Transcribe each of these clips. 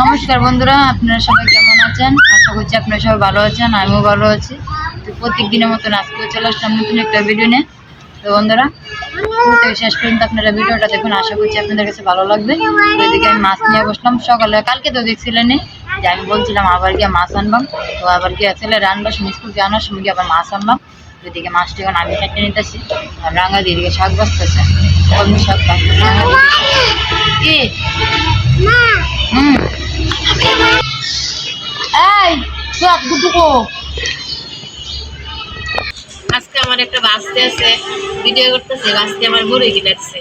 নমস্কার বন্ধুরা আপনারা সবাই কেমন আছেন? আশা করছি আপনারা সবাই ভালো আছেন আমিও ভালো আছি। তো প্রত্যেক দিনের মতন আজকেও চলে আসলাম নতুন একটা ভিডিও নিয়ে। তো বন্ধুরা শেষ পর্যন্ত আপনারা ভিডিওটা দেখুন আশা করছি আপনাদের কাছে ভালো লাগবে। তো এদিকে আমি মাছ নিয়ে বসলাম। সকালে কালকে তো দেখছিলেন যে আমি বলছিলাম আবার গিয়ে মাছ আনবাম। তো আবার গিয়ে ছেলে রান্নার সময় স্কুল গিয়ে আনার সময় গিয়ে আবার মাছ আনবাম। তো এদিকে মাছটি এখন আমি কেটে নিতেছি। আর রাঙা দিয়ে এদিকে শাক বাঁচতেছে। শাক বাঁচতেছে। কি? হুম। এই সব দুটুকু আজকে আমার একটা বাঁচতে আছে ভিডিও করতেছে বাঁচতে আমার কিনাচ্ছে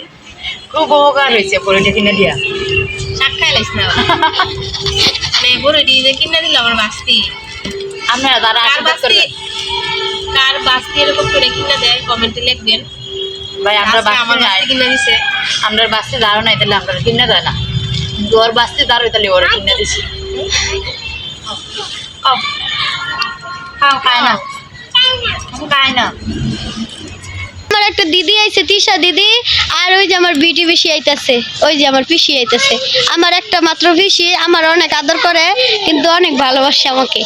খুব উপকার হয়েছে কিনে দিয়া। শাক খাইলাইস না মানে যে কিনা দিল আমার বাঁচতি আপনারা তারা আশীর্বাদ করবেন। কার বাঁচতি এরকম করে কিনা দেয় কমেন্টে লিখবেন। ভাই আমরা বাঁচতে কিনা দিছে। আমরা বাঁচতে দাঁড়ো নাই তাহলে আমরা কিনে দেয় না। ওর বাঁচতে দাঁড়ো তাহলে ওরা কিনে দিছি। খাও খায় না। খায় না। আমার একটা দিদি আইছে তিশা দিদি আর ওই যে আমার বিটি পিসি আইতাছে ওই যে আমার পিসি আইতাছে। আমার একটা মাত্র পিসি আমার অনেক আদর করে কিন্তু অনেক ভালোবাসে আমাকে।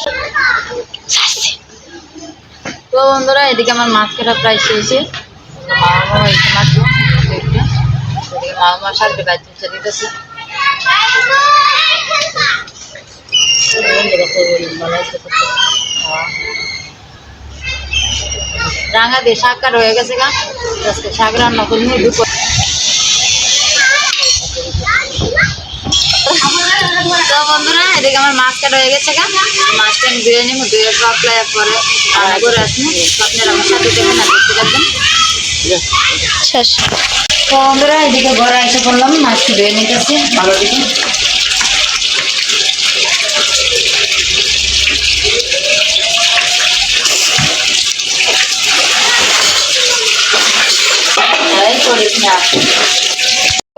তো বন্ধুরা এদিকে আমার মাছ কাটা প্রায় শেষে। মামা হয়েছে মাত্র। মামা শাকটা গাছ দিতেছে। রাঙা দিয়ে শাক কাটা হয়ে গেছে গা। আজকে শাক রান্না করি দুপুর তো বন্ধুরা, এদিকে আমার মাছ কাটা হয়ে গেছে গা। মাছটা ধুয়ে নিব ধুয়ে পরে রান্না করে আর দেখতে থাকবেন শেষ বন্ধুরা এদিকে ঘরে এসে করলাম মাছটি ধুয়ে নিতেছি ভালো দিকে।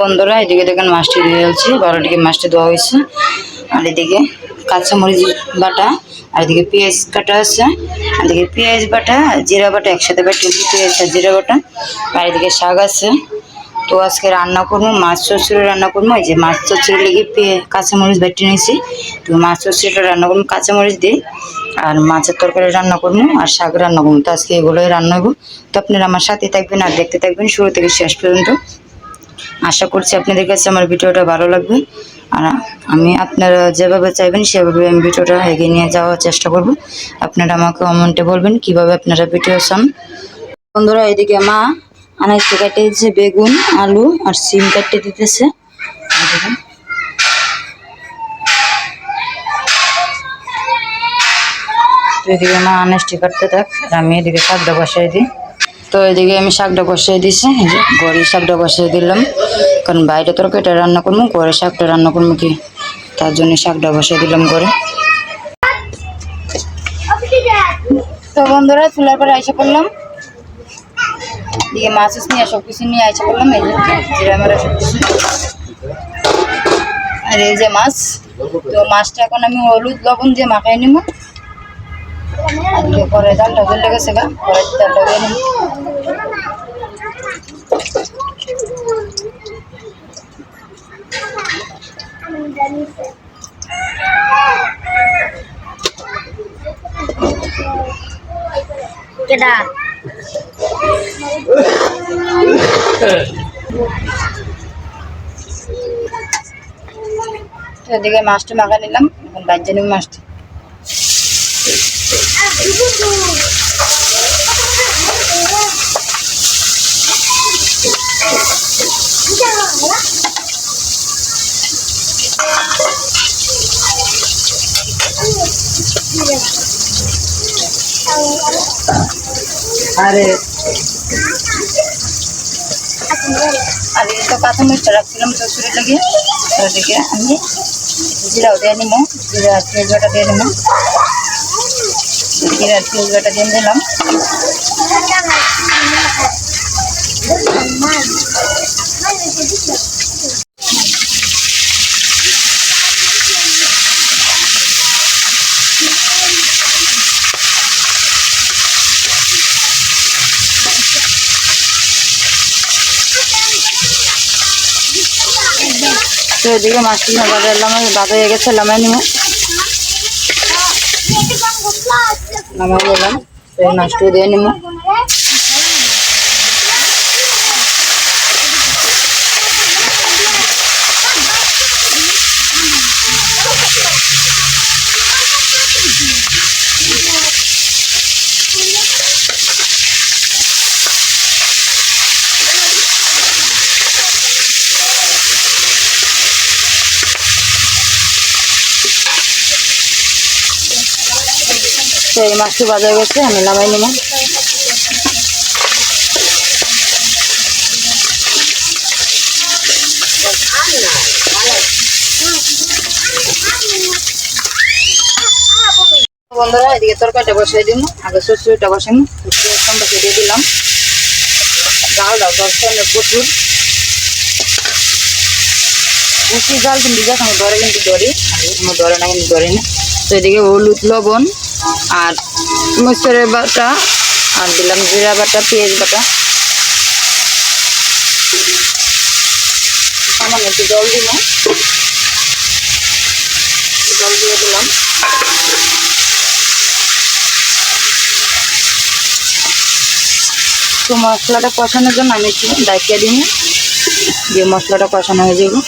বন্ধুরা, এদিকে দেখেন মাছটি ধুয়ে ফেলছি, বারোটিকে মাছটি ধোয়া হয়েছে। আর এদিকে কাঁচামরিচ বাটা, আর এদিকে পেঁয়াজ কাটা আছে। আর এদিকে পেঁয়াজ বাটা, জিরা বাটা, একসাথে বাটিয়েছি পেঁয়াজ আর জিরা বাটা। আর এদিকে শাক আছে। তো আজকে রান্না করব, মাছ চচ্চড়ি রান্না করব। এই যে মাছ চচ্চড়ি লেগে কাঁচামরিচ বাটি নিয়েছি। তো মাছ চচ্চড়িটা রান্না করব, কাঁচামরিচ দিয়ে। আর মাছের তরকারি রান্না করব আর শাক রান্না করব। তো আজকে এগুলোই রান্না হব তো আপনারা আমার সাথে থাকবেন আর দেখতে থাকবেন শুরু থেকে শেষ পর্যন্ত। আশা করছি আপনাদের কাছে আমার ভিডিওটা ভালো লাগবে। আর আমি আপনারা যেভাবে চাইবেন সেভাবে আমি ভিডিওটা এগিয়ে নিয়ে যাওয়ার চেষ্টা করব। আপনারা আমাকে কমেন্টে বলবেন কীভাবে আপনারা ভিডিও চান। বন্ধুরা, এদিকে মা আনাজকে কাটে দিচ্ছে বেগুন, আলু আর সিম কাটতে দিতেছে। এদিকে। মা আনাজটি কাটতে থাক, আর আমি এদিকে শাকটা বসাই দিই। তো এদিকে আমি শাকটা বসিয়ে দিছি গড়ি শাকটা বসিয়ে দিলাম। কারণ বাইরে তরকারিটা রান্না করব, ঘরে শাকটা রান্না করব কি? তার জন্য শাকটা বসিয়ে দিলাম ঘরে। তো বন্ধুরা চুলার পরে আইসা করলাম দিকে মাছ নিয়ে সব কিছু নিয়ে আইসা করলাম এই জিরা মারা সব কিছু আর এই যে মাছ, তো মাছটা এখন আমি হলুদ লবণ দিয়ে মাখাই নিব আজকে পরে জালটা জ্বলে গেছে গা পরে জালটা দিয়ে নিব কেডা? এদিকে মাছটা মাখা নিলাম এখন বাজ্যে নিব মাছটা? আরে। আর এই তো কাঁচা মরিচটা রাখছিলাম লাগিয়ে তো ওদিকে আমি জিরাও দিয়ে নিব জিরা আর পেঁয়াজ বাটা দিয়ে নিব জিরা আর পেঁয়াজ বাটা দিয়ে দিলাম Thank you. তো এদিকে মাছটি বাজার এলাম বাজার হয়ে গেছে, লামাই নিব নামাই নিলাম তো এই দিয়ে নিব তো এই মাছটি বাজার গেছে আমি নামাই নিব। বন্ধুরা, এদিকে তরকারিটা বসাই দিব আগে সরষেটা বসাই সরষে বসিয়ে দিলাম ডাল দাও দশটা প্রচুর। বেশি জল কিন্তু ধরে কিন্তু ধরি আমার ধরে না, কিন্তু ধরে না। তো এদিকে হলুদ লবণ আর মসুরের বাটা, আর দিলাম জিরা বাটা, পেঁয়াজ বাটা। সামান্য একটু জল দিব। জল দিয়ে দিলাম। তো মশলাটা কষানোর জন্য আমি একটু ডাকিয়ে দিই। দিয়ে মশলাটা কষানো হয়ে যাবে।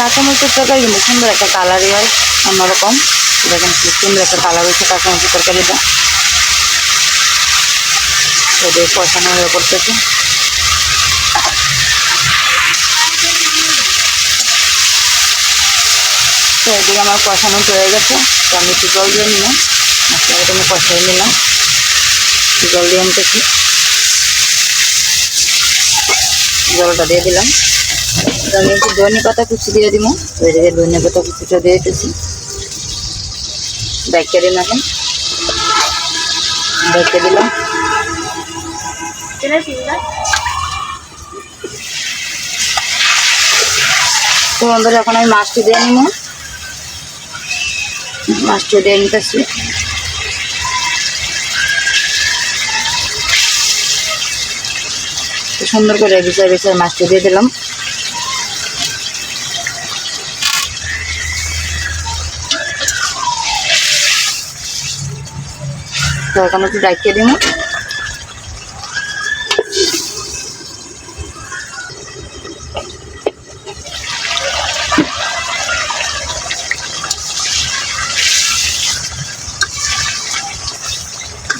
কাঁচামরিচের তরকারি কিন্তু সুন্দর একটা কালারই হয়, অন্যরকম। দেখেন কি সুন্দর একটা কালার হয়েছে কাঁচামরিচের তরকারিটা। ওদের কষানো হয়ে পড়তেছে। তো এদিকে আমার কষানো হয়ে গেছে। তো আমি একটু জল দিয়ে নিলাম। মশলাটা আমি কষাই নিলাম। একটু জল দিয়ে আনতেছি জলটা দিয়ে দিলাম। আমি একটু ধনে পাতা কুচি দিয়ে দিব। তো এদিকে ধনে পাতা কুচিটা দিয়ে দিতেছি ডাইকে দিন এখন। ডাইকে দিলাম। তো বন্ধুরা এখন আমি মাছটি দিয়ে নিব। মাছটি দিয়ে নিতেছি। সুন্দর করে বিচার বিচার মাছটি দিয়ে দিলাম। তো মতো ডাকিয়ে দিব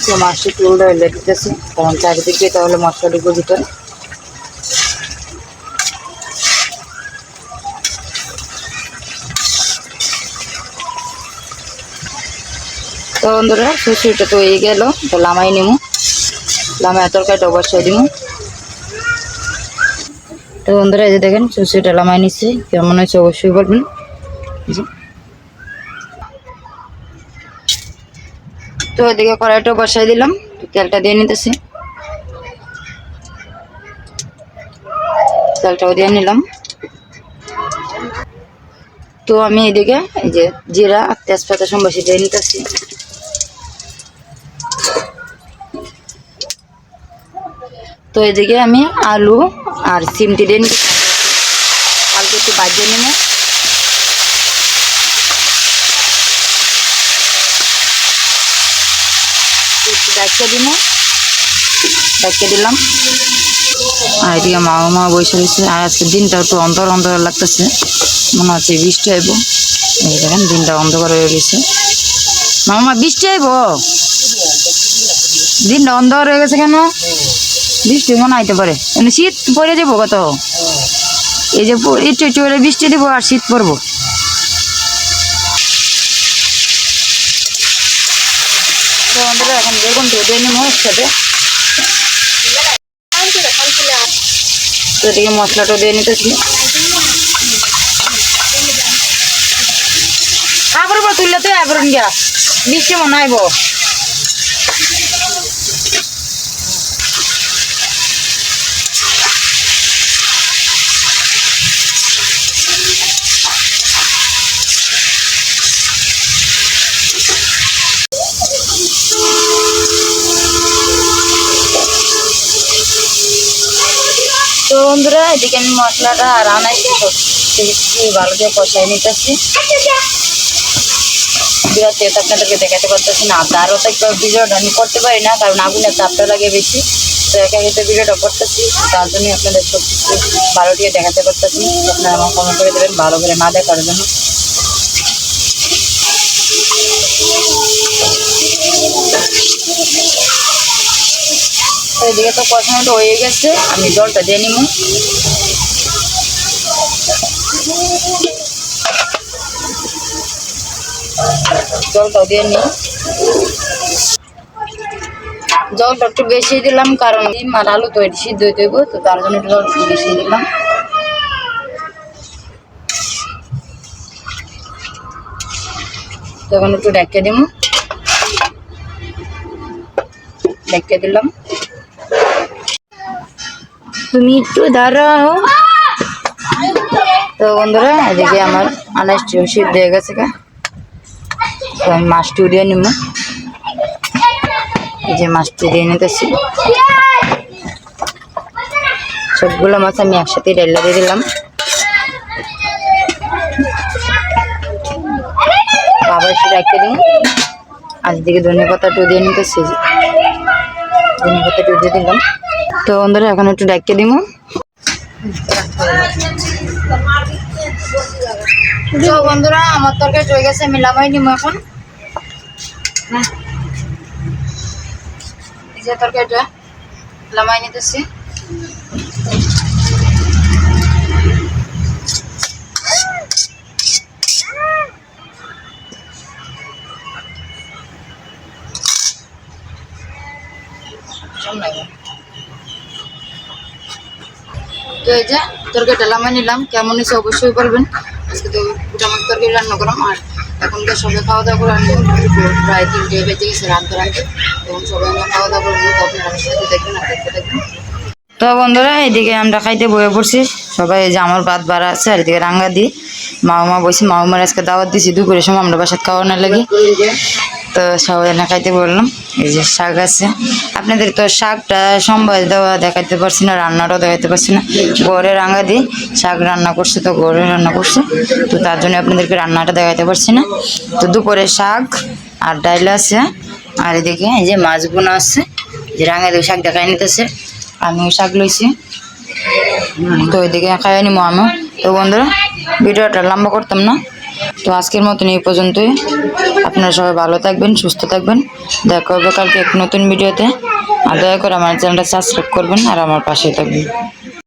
তো মাছটি একটু উল্টো দিতেছি কারণ চারিদিকে তাহলে মশলা ঢুকে ভিতরে। তো বন্ধুরা সুশিটা তো গেল। তো লামাই নিমু। লামাই তরকারিটা বসাই দিব তো বন্ধুরা, এই যে দেখেন সুশিটা লামাই নিচ্ছি। কেমন হয়েছে অবশ্যই বলবেন। তো এদিকে কড়াইটা বসাই দিলাম। তেলটা দিয়ে নিতেছি। তেলটাও দিয়ে নিলাম। তো আমি এদিকে, এই যে জিরা আর তেজপাতা সম্বাসী দিয়ে নিতেছি। এদিকে আমি আলু আর সিমটি দিয়ে আলু একটু বাজিয়ে নেব। একটু ডাকিয়ে দিলাম। আর এদিকে মা মা বসে রয়েছে। আর আজকে দিনটা একটু অন্ধকার অন্ধকার লাগতেছে। মনে হচ্ছে বৃষ্টি আইব। এই দেখেন, দিনটা অন্ধকার হয়ে গেছে। মামা বৃষ্টি আইব? দিনটা অন্ধকার হয়ে গেছে কেন? বৃষ্টি মনে আইতে পারে। এমনি শীত পড়ে যাব কত? এই যে একটু একটু করে বৃষ্টি দিব আর শীত পড়ব। এখন তো মশলাটা দিয়ে বা তুললে তো আবার গিয়া। বৃষ্টি মনে আইব বন্ধুরা, এদিকে আমি মশলাটা আর আনাইছি ভালো করে কষাই নিতেছি। বিরাতে আপনাদেরকে দেখাতে পারতেছি না। তারও তো একটু ভিডিওটা আমি করতে পারি না, কারণ আগুনের তাপটা লাগে বেশি। তো একা একা ভিডিওটা করতেছি তার জন্যই আপনাদের সব কিছু ভালো দিয়ে দেখাতে পারতেছি। আপনারা আমার কমেন্ট করে দেবেন, ভালো করে না দেখার জন্য। তো এদিকে তো কষানোটা হয়ে গেছে। আমি জলটা দিয়ে নিব। জলটা দিয়ে নিই জলটা একটু বেশি দিলাম, কারণ আর আলু তো সিদ্ধ হইতে হইব তো তার জন্য একটু জল একটু বেশি দিলাম। তখন একটু ডেকে দিব ডেকে দিলাম। তুমি একটু দাঁড়াও। তো বন্ধুরা, এদিকে আমার আনাজটি সিদ্ধ হয়ে গেছে গা। তো আমি মাছটি উড়িয়ে নিব এই যে মাছটি দিয়ে নিতেছি। সবগুলো মাছ আমি একসাথে ডাইলা দিয়ে দিলাম। আবার একটু রেখে দিন আর এদিকে ধনে পাতাটা দিয়ে নিতেছি। পাতাটা দিয়ে দিলাম। তো বন্ধুরা, এখন একটু ডাকিয়ে দিব বন্ধুরা, আমার তরকারি হয়ে গেছে, আমি লামাই নিব এখন। যে তরকারিটা লামাই নিতেছি। তো এই যে তরকারিটা লামাই নিলাম, কেমন হয়েছে অবশ্যই বলবেন। আজকে তো মোটামুটি তরকারি রান্না করলাম আর এখন তো সবাই খাওয়া দাওয়া করে আনব। প্রায় তিনটে বেজে গেছে রান্না রান্না তখন সবাই খাওয়া দাওয়া করব তো আপনারা আমার সাথে দেখবেন আর দেখতে দেখবেন তো বন্ধুরা, এদিকে আমরা খাইতে বয়ে পড়ছি। সবাই যে আমার ভাত বাড়া আছে, আর এদিকে রাঙ্গা দিই মামা বসে মামার আজকে দাওয়াত দিছি, দুপুরের সময় আমরা বাসাত খাওয়ানোর লাগে। তো সবাই না খাইতে বললাম, এই যে শাক আছে। আপনাদের তো শাকটা সম্ভব দেওয়া দেখাতে পারছি না, রান্নাটাও দেখাতে পারছি না। গড়ে রাঙা দিই শাক রান্না করছে তো গড়ে রান্না করছে। তো তার জন্য আপনাদেরকে রান্নাটা দেখাতে পারছি না। তো দুপুরে শাক আর ডাইল আছে। আর এদিকে এই যে মাছ বোনা আছে, যে রাঙা দিয়ে শাক দেখাই নিতেছে। আমিও শাক লইছি। তো ওইদিকে খাই নিব আমি তো বন্ধুরা, ভিডিওটা লম্বা করতাম না। তো আজকের মতন এই পর্যন্তই। আপনারা সবাই ভালো থাকবেন, সুস্থ থাকবেন। দেখা হবে কালকে এক নতুন ভিডিওতে। আর দয়া করে আমার চ্যানেলটা সাবস্ক্রাইব করবেন আর আমার পাশে থাকবেন।